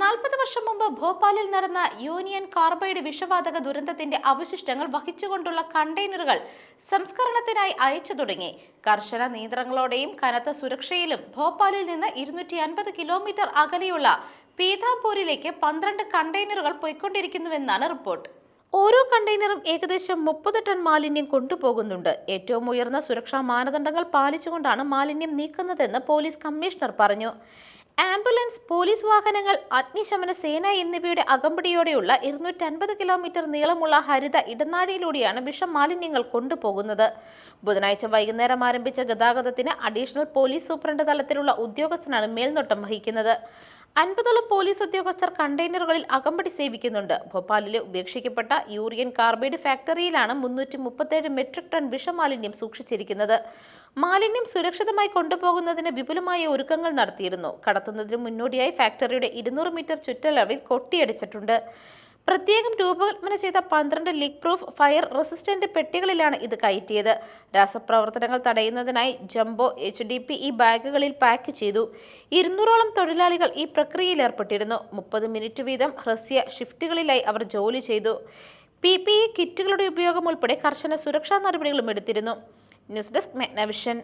നാൽപ്പത് വർഷം മുമ്പ് ഭോപ്പാലിൽ നടന്ന യൂണിയൻ കാർബൈഡ് വിഷവാതക ദുരന്തത്തിന്റെ അവശിഷ്ടങ്ങൾ വഹിച്ചുകൊണ്ടുള്ള കണ്ടെയ്നറുകൾ സംസ്കരണത്തിനായി അയച്ചു തുടങ്ങി. കർശന നിയന്ത്രണങ്ങളോടെയും കനത്ത സുരക്ഷയിലും ഭോപ്പാലിൽ നിന്ന് ഇരുന്നൂറ്റി അൻപത് കിലോമീറ്റർ അകലെയുള്ള പീതാംപൂരിലേക്ക് പന്ത്രണ്ട് കണ്ടെയ്നറുകൾ പോയിക്കൊണ്ടിരിക്കുന്നുവെന്നാണ് റിപ്പോർട്ട്. ഓരോ കണ്ടെയ്നറും ഏകദേശം മുപ്പത് ടൺ മാലിന്യം കൊണ്ടുപോകുന്നുണ്ട്. ഏറ്റവും ഉയർന്ന സുരക്ഷാ മാനദണ്ഡങ്ങൾ പാലിച്ചുകൊണ്ടാണ് മാലിന്യം നീക്കുന്നതെന്ന് പോലീസ് കമ്മീഷണർ പറഞ്ഞു. ആംബുലൻസ് പോലീസ് വാഹനങ്ങൾ അഗ്നിശമന സേന എന്നിവയുടെ അകമ്പടിയോടെയുള്ള ഇരുന്നൂറ്റി അൻപത് കിലോമീറ്റർ നീളമുള്ള ഹരിത ഇടനാഴിയിലൂടെയാണ് വിഷമാലിന്യങ്ങൾ കൊണ്ടുപോകുന്നത്. ബുധനാഴ്ച വൈകുന്നേരം ആരംഭിച്ച ഗതാഗതത്തിന് അഡീഷണൽ പോലീസ് സൂപ്രണ്ട് തലത്തിലുള്ള ഉദ്യോഗസ്ഥനാണ് മേൽനോട്ടം വഹിക്കുന്നത്. അൻപതോളം പോലീസ് ഉദ്യോഗസ്ഥർ കണ്ടെയ്നറുകളിൽ അകമ്പടി സേവിക്കുന്നുണ്ട്. ഭോപ്പാലിലെ ഉപേക്ഷിക്കപ്പെട്ട യൂറിയൻ കാർബൈഡ് ഫാക്ടറിയിലാണ് മുന്നൂറ്റി മുപ്പത്തേഴ് മെട്രിക് ടൺ വിഷമാലിന്യം സൂക്ഷിച്ചിരിക്കുന്നത്. മാലിന്യം സുരക്ഷിതമായി കൊണ്ടുപോകുന്നതിന് വിപുലമായ ഒരുക്കങ്ങൾ നടത്തിയിരുന്നു. കടത്തുന്നതിന് മുന്നോടിയായി ഫാക്ടറിയുടെ ഇരുന്നൂറ് മീറ്റർ ചുറ്റളവിൽ കൊട്ടിയടിച്ചിട്ടുണ്ട്. പ്രത്യേകം രൂപകൽപ്പന ചെയ്ത പന്ത്രണ്ട് ലീക്ക് പ്രൂഫ് ഫയർ റെസിസ്റ്റന്റ് പെട്ടികളിലാണ് ഇത് കയറ്റിയത്. രാസപ്രവർത്തനങ്ങൾ തടയുന്നതിനായി ജംബോ എച്ച് ഡി പി ഈ ബാഗുകളിൽ പാക്ക് ചെയ്തു. ഇരുന്നൂറോളം തൊഴിലാളികൾ ഈ പ്രക്രിയയിൽ ഏർപ്പെട്ടിരുന്നു. മുപ്പത് മിനിറ്റ് വീതം ഹ്രസ്യ ഷിഫ്റ്റുകളിലായി അവർ ജോലി ചെയ്തു. പി പി ഇ കിറ്റുകളുടെ ഉപയോഗം ഉൾപ്പെടെ കർശന സുരക്ഷാ നടപടികളും എടുത്തിരുന്നു. News desk Magnavision.